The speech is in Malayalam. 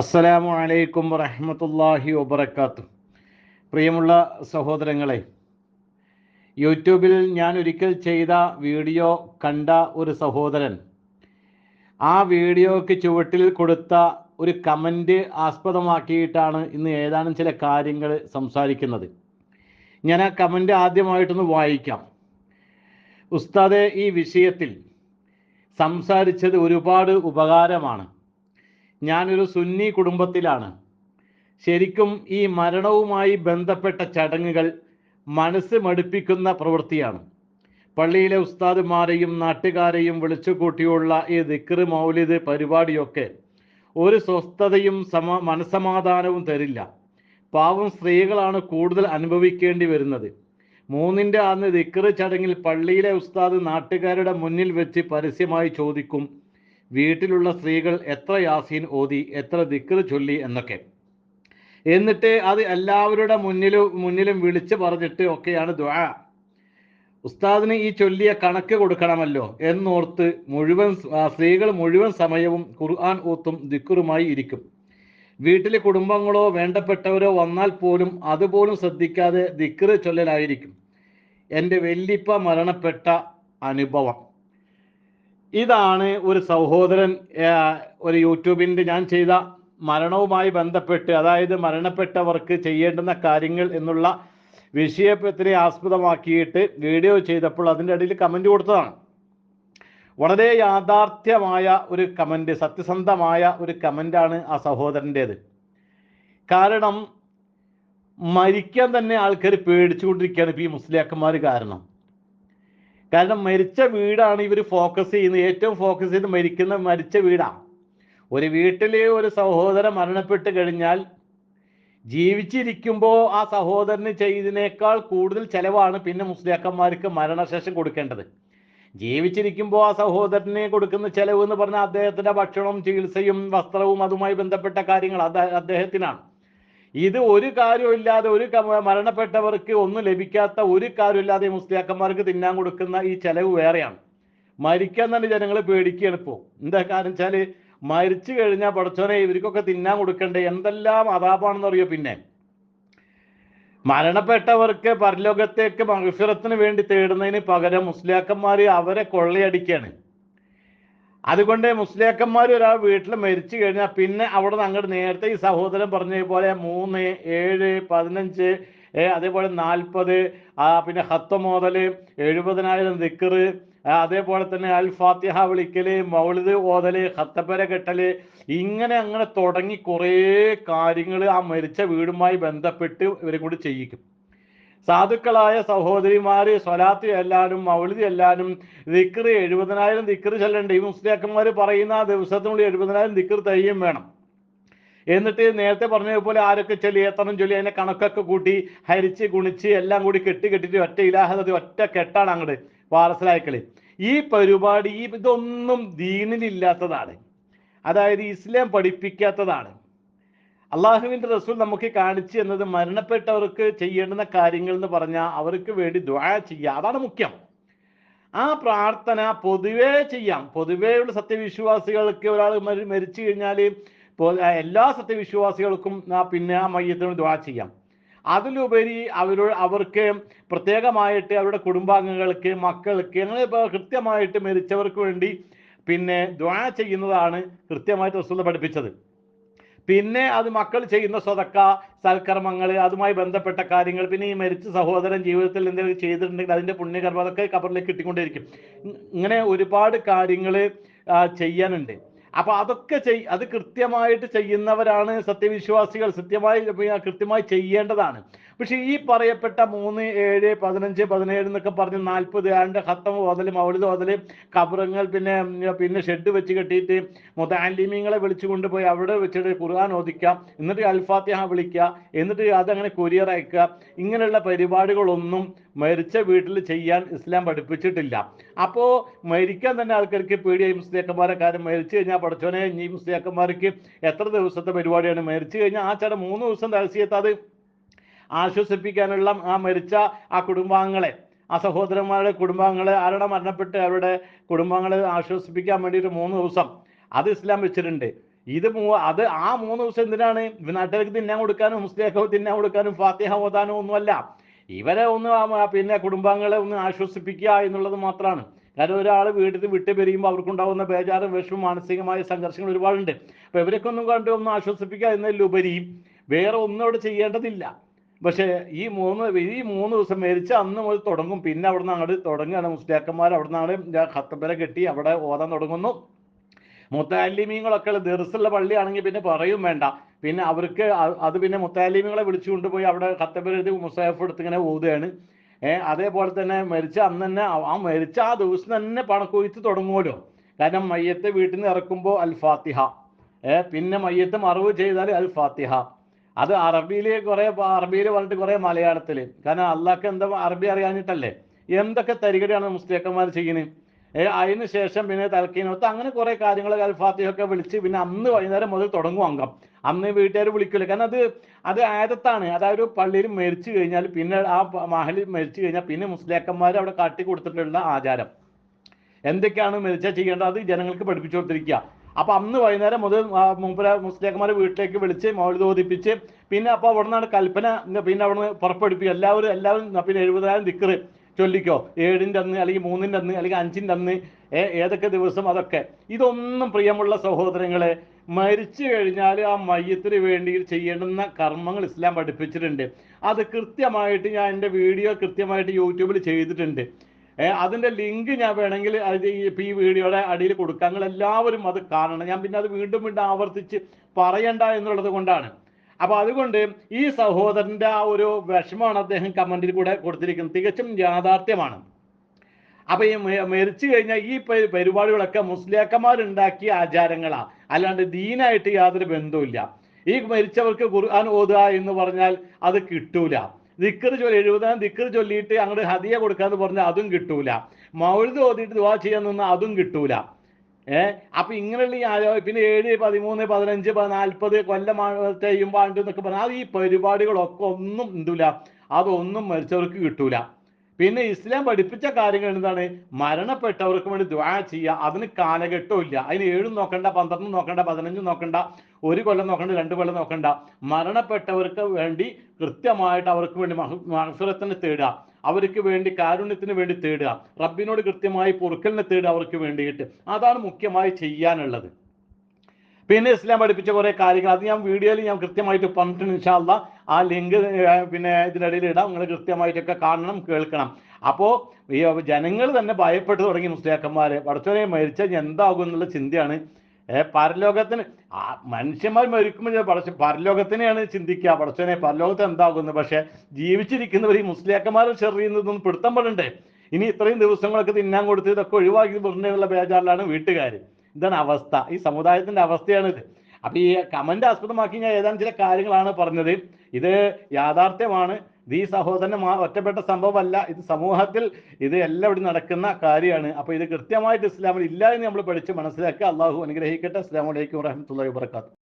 അസ്സലാമു അലൈക്കും വറഹമത്തല്ലാഹി വബർക്കാത്തു പ്രിയമുള്ള സഹോദരങ്ങളെ യൂട്യൂബിൽ ഞാൻ ഒരിക്കൽ ചെയ്ത വീഡിയോ കണ്ട ഒരു സഹോദരൻ ആ വീഡിയോക്ക് ചുവട്ടിൽ കൊടുത്ത ഒരു കമന്റ് ആസ്പദമാക്കിയിട്ടാണ് ഇന്ന് ഏതാനും ചില കാര്യങ്ങൾ സംസാരിക്കുന്നത്. ഞാൻ ആ കമന്റ് ആദ്യമായിട്ടൊന്ന് വായിക്കാം. ഉസ്താദെ ഈ വിഷയത്തിൽ സംസാരിച്ചത് ഒരുപാട് ഉപകാരമാണ്. ഞാനൊരു സുന്നി കുടുംബത്തിലാണ്. ശരിക്കും ഈ മരണവുമായി ബന്ധപ്പെട്ട ചടങ്ങുകൾ മനസ്സ് മടുപ്പിക്കുന്ന പ്രവൃത്തിയാണ്. പള്ളിയിലെ ഉസ്താദുമാരെയും നാട്ടുകാരെയും വിളിച്ചുകൂട്ടിയുള്ള ഈ ദിക്റ് മൗലിദ് പരിപാടിയൊക്കെ ഒരു സ്വസ്ഥതയും സമ മനസമാധാനവും തരില്ല. പാവം സ്ത്രീകളാണ് കൂടുതൽ അനുഭവിക്കേണ്ടി വരുന്നത്. മൂന്നിന്റെ അന്ന് ദിക്റ് ചടങ്ങിൽ പള്ളിയിലെ ഉസ്താദ് നാട്ടുകാരുടെ മുന്നിൽ വെച്ച് പരസ്യമായി ചോദിക്കും വീട്ടിലുള്ള സ്ത്രീകൾ എത്ര യാസീൻ ഓതി എത്ര ദിക്കർ ചൊല്ലി എന്നൊക്കെ. എന്നിട്ട് അത് എല്ലാവരുടെ മുന്നിലും മുന്നിലും വിളിച്ചു പറഞ്ഞിട്ട് ഒക്കെയാണ് ദ്വാ ഉസ്താദിന് ഈ ചൊല്ലിയ കണക്ക് കൊടുക്കണമല്ലോ എന്നോർത്ത് മുഴുവൻ സ്ത്രീകൾ മുഴുവൻ സമയവും ഖുർആൻ ഊത്തും ദിക്കുറുമായി ഇരിക്കും. വീട്ടിലെ കുടുംബങ്ങളോ വേണ്ടപ്പെട്ടവരോ വന്നാൽ പോലും അതുപോലും ശ്രദ്ധിക്കാതെ ദിക്കറ് ചൊല്ലലായിരിക്കും. എന്റെ വെല്ലിപ്പ മരണപ്പെട്ട അനുഭവം. ഇതാണ് ഒരു സഹോദരൻ ഒരു യൂട്യൂബിന്റെ ഞാൻ ചെയ്ത മരണവുമായി ബന്ധപ്പെട്ട് അതായത് മരണപ്പെട്ടവർക്ക് ചെയ്യേണ്ടുന്ന കാര്യങ്ങൾ എന്നുള്ള വിഷയത്തിനെ ആസ്പദമാക്കിയിട്ട് വീഡിയോ ചെയ്തപ്പോൾ അതിന്റെ ഇടയിൽ കമന്റ് കൊടുത്തതാണ്. വളരെ യാഥാർത്ഥ്യമായ ഒരു കമന്റ് സത്യസന്ധമായ ഒരു കമന്റാണ് ആ സഹോദരന്റേത്. കാരണം മരിക്കാൻ തന്നെ ആൾക്കാർ പേടിച്ചുകൊണ്ടിരിക്കുകയാണ് ഇപ്പോൾ ഈ മുസ്ലിയാക്കന്മാർ കാരണം. കാരണം മരിച്ച വീടാണ് ഇവർ ഫോക്കസ് ചെയ്യുന്നത്. ഏറ്റവും ഫോക്കസ് ചെയ്ത് മരിക്കുന്ന മരിച്ച വീടാണ് ഒരു വീട്ടിലെ ഒരു സഹോദരൻ മരണപ്പെട്ട് കഴിഞ്ഞാൽ ജീവിച്ചിരിക്കുമ്പോൾ ആ സഹോദരന് ചെയ്തതിനേക്കാൾ കൂടുതൽ ചെലവാണ് പിന്നെ മുസ്ലിയാക്കന്മാർക്ക് മരണശേഷം കൊടുക്കേണ്ടത്. ജീവിച്ചിരിക്കുമ്പോൾ ആ സഹോദരന് കൊടുക്കുന്ന ചെലവ് എന്ന് പറഞ്ഞാൽ അദ്ദേഹത്തിന്റെ ഭക്ഷണവും ചികിത്സയും വസ്ത്രവും അതുമായി ബന്ധപ്പെട്ട കാര്യങ്ങൾ അദ്ദേഹത്തിനാണ്. ഇത് ഒരു കാര്യമില്ലാതെ ഒരു മരണപ്പെട്ടവർക്ക് ഒന്നും ലഭിക്കാത്ത ഒരു കാര്യമില്ലാതെ മുസ്ലിയാക്കന്മാർക്ക് തിന്നാൻ കൊടുക്കുന്ന ഈ ചെലവ് വേറെയാണ്. മരിക്കാൻ തന്നെ ജനങ്ങൾ പേടിക്കുകയാണ് ഇപ്പോൾ എന്താ കാരണം വെച്ചാൽ മരിച്ചു കഴിഞ്ഞാൽ പടച്ചോനെ ഇവർക്കൊക്കെ തിന്നാൻ കൊടുക്കണ്ടേ? എന്തെല്ലാം അതാപാണെന്ന് അറിയോ പിന്നെ? മരണപ്പെട്ടവർക്ക് പരലോകത്തേക്ക് മഹഫിറത്തിന് വേണ്ടി തേടുന്നതിന് പകരം മുസ്ലിയാക്കന്മാർ അവരെ കൊള്ളയടിക്കുകയാണ്. അതുകൊണ്ട് മുസ്ലിയാക്കന്മാർ ഒരാൾ വീട്ടിൽ മരിച്ചു കഴിഞ്ഞാൽ പിന്നെ അവിടെ നിന്ന് അങ്ങോട്ട് നേരത്തെ ഈ സഹോദരൻ പറഞ്ഞ പോലെ മൂന്ന് ഏഴ് പതിനഞ്ച് അതേപോലെ നാൽപ്പത് പിന്നെ ഹത്ത മോതൽ എഴുപതിനായിരം ദിക്കറ് അതേപോലെ തന്നെ അൽ ഫാത്തിഹ വിളിക്കൽ മൗലിദ് ഓതൽ ഹത്തപ്പര കെട്ടൽ ഇങ്ങനെ അങ്ങനെ തുടങ്ങി കുറേ കാര്യങ്ങൾ ആ മരിച്ച വീടുമായി ബന്ധപ്പെട്ട് ഇവരെ കൂടി ചെയ്യിക്കും. സാധുക്കളായ സഹോദരിമാര് സ്വലാത്ത് ചെല്ലാനും മൗലിതി ചെല്ലാനും ദിക്റ് എഴുപതിനായിരം ദിക്റ് ചെല്ലണ്ട്. ഈ മുസ്ലിയാക്കന്മാർ പറയുന്ന ആ ദിവസത്തിനുള്ളിൽ എഴുപതിനായിരം ദിക്റ് തയ്യും വേണം. എന്നിട്ട് നേരത്തെ പറഞ്ഞതുപോലെ ആരൊക്കെ ചൊല്ലി എത്തണം ചൊല്ലി അതിനെ കണക്കൊക്കെ കൂട്ടി ഹരിച്ച് ഗുണിച്ച് എല്ലാം കൂടി കെട്ടി കെട്ടിട്ട് ഒറ്റ ഇലാഹത ഒറ്റ കെട്ടാണ് അങ്ങോട്ട് പാർസലായിക്കളി ഈ പരിപാടി ഈ ഇതൊന്നും ദീനിലില്ലാത്തതാണ്. അതായത് ഇസ്ലാം പഠിപ്പിക്കാത്തതാണ്. അള്ളാഹുവിന്റെ റസൂൽ നമുക്ക് കാണിച്ചു എന്നത് മരണപ്പെട്ടവർക്ക് ചെയ്യേണ്ടുന്ന കാര്യങ്ങൾ എന്ന് പറഞ്ഞാൽ അവർക്ക് വേണ്ടി ദ്വാ ചെയ്യുക അതാണ് മുഖ്യം. ആ പ്രാർത്ഥന പൊതുവേ ചെയ്യാം. പൊതുവേയുള്ള സത്യവിശ്വാസികൾക്ക് ഒരാൾ മരിച്ചു കഴിഞ്ഞാൽ എല്ലാ സത്യവിശ്വാസികൾക്കും പിന്നെ ആ മയ്യത്തിനോട് ദ്വാ ചെയ്യാം. അതിലുപരി അവരോട് അവർക്ക് പ്രത്യേകമായിട്ട് അവരുടെ കുടുംബാംഗങ്ങൾക്ക് മക്കൾക്ക് അങ്ങനെ കൃത്യമായിട്ട് മരിച്ചവർക്ക് വേണ്ടി പിന്നെ ദ്വാ ചെയ്യുന്നതാണ് കൃത്യമായിട്ട് റസൂൽ പഠിപ്പിച്ചത്. പിന്നെ അത് മക്കൾ ചെയ്യുന്ന സ്വതക്ക സൽക്കർമ്മങ്ങൾ അതുമായി ബന്ധപ്പെട്ട കാര്യങ്ങൾ പിന്നെ ഈ മരിച്ച സഹോദരൻ ജീവിതത്തിൽ എന്തെങ്കിലും ചെയ്തിട്ടുണ്ടെങ്കിൽ അതിന്റെ പുണ്യകർമ്മം അതൊക്കെ കബറിലേക്ക് കിട്ടിക്കൊണ്ടിരിക്കും ഇങ്ങനെ ഒരുപാട് കാര്യങ്ങൾ ചെയ്യാനുണ്ട്. അപ്പൊ അതൊക്കെ ചെയ് അത് കൃത്യമായിട്ട് ചെയ്യുന്നവരാണ് സത്യവിശ്വാസികൾ. സത്യമായി കൃത്യമായി ചെയ്യേണ്ടതാണ്. പക്ഷെ ഈ പറയപ്പെട്ട മൂന്ന് ഏഴ് പതിനഞ്ച് പതിനേഴ് എന്നൊക്കെ പറഞ്ഞ് നാൽപ്പത് ആണ്ട് ഹത്തം ഓതൽ മൗലിത് ഓതൽ കബറങ്ങൾ പിന്നെ പിന്നെ ഷെഡ് വെച്ച് കെട്ടിയിട്ട് മുതാലിമീങ്ങളെ വിളിച്ചു കൊണ്ടുപോയി അവിടെ വെച്ചിട്ട് ഖുർആൻ ഓദിക്കുക എന്നിട്ട് അൽഫാത്തിഹ വിളിക്കുക എന്നിട്ട് അതങ്ങനെ കൊരിയർ അയക്കുക. ഇങ്ങനെയുള്ള പരിപാടികളൊന്നും മരിച്ച വീട്ടിൽ ചെയ്യാൻ ഇസ്ലാം പഠിപ്പിച്ചിട്ടില്ല. അപ്പോൾ മരിക്കാൻ തന്നെ ആൾക്കാർക്ക് പേടിയായി മുസ്ലിയാക്കന്മാരെ കാര്യം. മരിച്ചു കഴിഞ്ഞാൽ പഠിച്ചോനെ ഈ മുസ്ലിയാക്കന്മാർക്ക് എത്ര ദിവസത്തെ പരിപാടിയാണ്? മരിച്ചു കഴിഞ്ഞാൽ ആ ചേട്ടൻ മൂന്ന് ദിവസം തഹസീയത്ത് അത് ആശ്വസിപ്പിക്കാനുള്ള ആ മരിച്ച ആ കുടുംബാംഗങ്ങളെ ആ സഹോദരന്മാരുടെ കുടുംബാംഗങ്ങളെ ആരുടെ മരണപ്പെട്ട് അവരുടെ കുടുംബാംഗങ്ങളെ ആശ്വസിപ്പിക്കാൻ വേണ്ടിയിട്ട് മൂന്ന് ദിവസം അത് ഇസ്ലാം വെച്ചിട്ടുണ്ട്. ഇത് അത് ആ മൂന്ന് ദിവസം എന്തിനാണ്? നാട്ടുകാർക്ക് തിന്നാൻ കൊടുക്കാനും മുസ്ലിം തിന്നാൻ കൊടുക്കാനും ഫാത്തിഹ ഓതാനും ഒന്നുമല്ല. ഇവരെ ഒന്ന് പിന്നെ കുടുംബാംഗങ്ങളെ ഒന്ന് ആശ്വസിപ്പിക്കുക എന്നുള്ളത് മാത്രമാണ്. കാരണം ഒരാൾ വീട്ടിൽ വിട്ട് പിരിയുമ്പോൾ അവർക്കുണ്ടാകുന്ന ബേജാറ് വിഷമം മാനസികമായ സംഘർഷങ്ങൾ ഒരുപാടുണ്ട്. അപ്പൊ ഇവരൊക്കെ ഒന്നും കണ്ട് ഒന്ന് ആശ്വസിപ്പിക്കുക എന്നതിലുപരി വേറെ ഒന്നും അവിടെ ചെയ്യേണ്ടതില്ല. പക്ഷേ ഈ മൂന്ന് ഈ മൂന്ന് ദിവസം മരിച്ച അന്ന് മുതൽ തുടങ്ങും. പിന്നെ അവിടെ നിന്ന് അങ്ങോട്ട് തുടങ്ങുകയാണ് മുസ്ലിയാക്കന്മാർ. അവിടെ നിന്നാണ് ഖത്തബര കെട്ടി അവിടെ ഓതാൻ തുടങ്ങുന്നു. മുത്താലിമീങ്ങളൊക്കെ ദർസുള്ള പള്ളിയാണെങ്കിൽ പിന്നെ പറയും വേണ്ട. പിന്നെ അവർക്ക് അത് പിന്നെ മുത്താലിമീങ്ങളെ വിളിച്ചു കൊണ്ടുപോയി അവിടെ ഖത്തബര എഴുതി മുസാഫ് എടുത്ത് ഇങ്ങനെ ഓതുകയാണ്. ഏഹ് അതേപോലെ തന്നെ മരിച്ച അന്ന് തന്നെ ആ- ആ മരിച്ച ആ ദിവസം തന്നെ പണക്കൊയ്ത്ത് തുടങ്ങുമല്ലോ കാരണം മയ്യത്തെ വീട്ടിൽ നിന്ന് ഇറക്കുമ്പോൾ അൽ ഫാത്തിഹ ഏഹ് പിന്നെ മയ്യത്ത് മറവ് ചെയ്താൽ അൽ ഫാത്തിഹ അത് അറബിയിൽ കുറെ അറബിയിൽ പറഞ്ഞിട്ട് കുറെ മലയാളത്തിൽ കാരണം അള്ളാഹ്ക്ക് എന്താ അറബി അറിയാനിട്ടല്ലേ എന്തൊക്കെ തരികടിയാണ് മുസ്ലിക്കന്മാർ ചെയ്യുന്നത് അതിന് ശേഷം പിന്നെ തലക്കീനൊത്ത് അങ്ങനെ കുറെ കാര്യങ്ങൾ അൽഫാത്തിയൊക്കെ വിളിച്ച് പിന്നെ അന്ന് വൈകുന്നേരം മുതൽ തുടങ്ങും അംഗം അന്ന് വീട്ടുകാർ വിളിക്കില്ല കാരണം അത് അത് ആദത്താണ് അതായത് പള്ളിയിൽ മരിച്ചു കഴിഞ്ഞാൽ പിന്നെ ആ മഹലിൽ മരിച്ചു കഴിഞ്ഞാൽ പിന്നെ മുസ്ലിയാക്കന്മാർ അവിടെ കാട്ടി കൊടുത്തിട്ടുള്ള ആചാരം. എന്തൊക്കെയാണ് മരിച്ച ചെയ്യേണ്ടത്? അത് ജനങ്ങൾക്ക് പഠിപ്പിച്ചു കൊടുത്തിരിക്കുക അപ്പൊ അന്ന് വൈകുന്നേരം മുതൽ മൂപ്പര മുസ്ലിയാക്കന്മാരെ വീട്ടിലേക്ക് വിളിച്ച് മൗലിത ഓദിപ്പിച്ച് പിന്നെ അപ്പൊ അവിടെ നിന്നാണ് കൽപ്പന പിന്നെ അവിടെ നിന്ന് എല്ലാവരും എല്ലാവരും പിന്നെ എഴുപതിനായിരം ദിക്കറ് ചൊല്ലിക്കോ. ഏഴിന്റെ അന്ന് അല്ലെങ്കിൽ മൂന്നിന്റെ അന്ന് അല്ലെങ്കിൽ അഞ്ചിന്റെ അന്ന് ഏതൊക്കെ ദിവസം അതൊക്കെ. ഇതൊന്നും പ്രിയമുള്ള സഹോദരങ്ങളെ മരിച്ചു കഴിഞ്ഞാൽ ആ മയ്യത്തിന് വേണ്ടി ചെയ്യേണ്ടുന്ന കർമ്മങ്ങൾ ഇസ്ലാം പഠിപ്പിച്ചിട്ടുണ്ട്. അത് കൃത്യമായിട്ട് ഞാൻ എന്റെ വീഡിയോ കൃത്യമായിട്ട് യൂട്യൂബിൽ ചെയ്തിട്ടുണ്ട്. അതിന്റെ ലിങ്ക് ഞാൻ വേണമെങ്കിൽ ഈ വീഡിയോയുടെ അടിയിൽ കൊടുക്കാം. നിങ്ങൾ എല്ലാവരും അത് കാണണം. ഞാൻ പിന്നെ അത് വീണ്ടും വീണ്ടും ആവർത്തിച്ച് പറയണ്ട എന്നുള്ളത് കൊണ്ടാണ്. അപ്പൊ അതുകൊണ്ട് ഈ സഹോദരന്റെ ആ ഒരു വിഷമമാണ് അദ്ദേഹം കമന്റിൽ കൂടെ കൊടുത്തിരിക്കുന്നത്. തികച്ചും യാഥാർത്ഥ്യമാണ്. അപ്പൊ ഈ മരിച്ചു കഴിഞ്ഞാൽ ഈ പരി- പരിപാടികളൊക്കെ മുസ്ലിയാക്കന്മാരുണ്ടാക്കിയ ആചാരങ്ങളാ. അല്ലാണ്ട് ദീനായിട്ട് യാതൊരു ബന്ധവുമില്ല. ഈ മരിച്ചവർക്ക് ഖുർആൻ ഓതുക എന്ന് പറഞ്ഞാൽ അത് കിട്ടൂല. ദിക്കർ ചൊല്ലി എഴുപതാം ദിക്കർ ചൊല്ലിയിട്ട് അങ്ങോട്ട് ഹദിയ കൊടുക്കാന്ന് പറഞ്ഞാൽ അതും കിട്ടൂല. മൗഴുത് ഓതിയിട്ട് ദുവാ ചെയ്യാൻ നിന്നാൽ അതും കിട്ടൂല. ഏഹ് അപ്പൊ ഇങ്ങനെയുള്ള ഈ ആരോ പിന്നെ ഏഴ് പതിമൂന്ന് പതിനഞ്ച് നാൽപ്പത് കൊല്ലം ചെയ്യുമ്പോൾ ആണ്ട് എന്നൊക്കെ പറഞ്ഞാൽ ഈ പരിപാടികളൊക്കെ ഒന്നും എന്തില്ല. അതൊന്നും മരിച്ചവർക്ക് കിട്ടൂല. പിന്നെ ഇസ്ലാം പഠിപ്പിച്ച കാര്യങ്ങൾ എന്താണ്? മരണപ്പെട്ടവർക്ക് വേണ്ടി ദ്വാ ചെയ്യുക. അതിന് കാലഘട്ടമില്ല അതിന് ഏഴും നോക്കണ്ട പന്ത്രണ്ടും നോക്കണ്ട പതിനഞ്ചും നോക്കണ്ട ഒരു കൊല്ലം നോക്കണ്ട രണ്ട് കൊല്ലം നോക്കണ്ട. മരണപ്പെട്ടവർക്ക് വേണ്ടി കൃത്യമായിട്ട് അവർക്ക് വേണ്ടി മഹസുരത്തിന് തേടുക. അവർക്ക് വേണ്ടി കാരുണ്യത്തിന് വേണ്ടി തേടുക. റബ്ബിനോട് കൃത്യമായി പൊറുക്കലിനെ തേടുക അവർക്ക് വേണ്ടിയിട്ട്. അതാണ് മുഖ്യമായി ചെയ്യാനുള്ളത്. പിന്നെ ഇസ്ലാം പഠിപ്പിച്ച കുറെ കാര്യങ്ങൾ. അത് ഞാൻ വീഡിയോയിൽ ഞാൻ കൃത്യമായിട്ട് പറഞ്ഞിട്ടുണ്ട് ഇൻഷാല്ല ആ ലിങ്ക് പിന്നെ ഇതിനിടയിൽ ഇടാം. നിങ്ങൾ കൃത്യമായിട്ടൊക്കെ കാണണം കേൾക്കണം. അപ്പോൾ ഈ ജനങ്ങൾ തന്നെ ഭയപ്പെട്ടു തുടങ്ങി മുസ്ലിയാക്കന്മാരെ. പടച്ചോനെ മരിച്ചാൽ എന്താകും എന്നുള്ള ചിന്തയാണ്. പരലോകത്തിന് മനുഷ്യന്മാർ മരിക്കുമ്പോൾ പടച്ച പരലോകത്തിനെയാണ് ചിന്തിക്കുക. പടച്ചോനെ പരലോകത്ത് എന്താകുന്നത് പക്ഷെ ജീവിച്ചിരിക്കുന്നവർ ഈ മുസ്ലിയാക്കന്മാരെ ചെറിയുന്നതൊന്നും പിടുത്തം പെടണ്ടേ ഇനി ഇത്രയും ദിവസങ്ങളൊക്കെ തിന്നാൻ കൊടുത്ത് ഇതൊക്കെ ഒഴിവാക്കി പറഞ്ഞുള്ള ബേജാറിലാണ് വീട്ടുകാർ ഇതാണ് അവസ്ഥ. ഈ സമുദായത്തിന്റെ അവസ്ഥയാണിത് അപ്പൊ ഈ കമന്റ് ആസ്പദമാക്കി ഞാൻ ഏതാനും ചില കാര്യങ്ങളാണ് പറഞ്ഞത്. ഇത് യാഥാർത്ഥ്യമാണ്. ഇത് ഈ സഹോദരന് ഒറ്റപ്പെട്ട സംഭവമല്ല. ഇത് സമൂഹത്തിൽ ഇത് എല്ലാവരും നടക്കുന്ന കാര്യമാണ്. അപ്പോൾ ഇത് കൃത്യമായിട്ട് ഇസ്ലാമിൽ ഇല്ല എന്ന് നമ്മൾ പഠിച്ച് മനസ്സിലാക്കുക. അള്ളാഹു അനുഗ്രഹിക്കട്ടെ. അസ്ലാം വലൈക്കും വറഹമത്തുള്ളി വാബർക്കാത്തു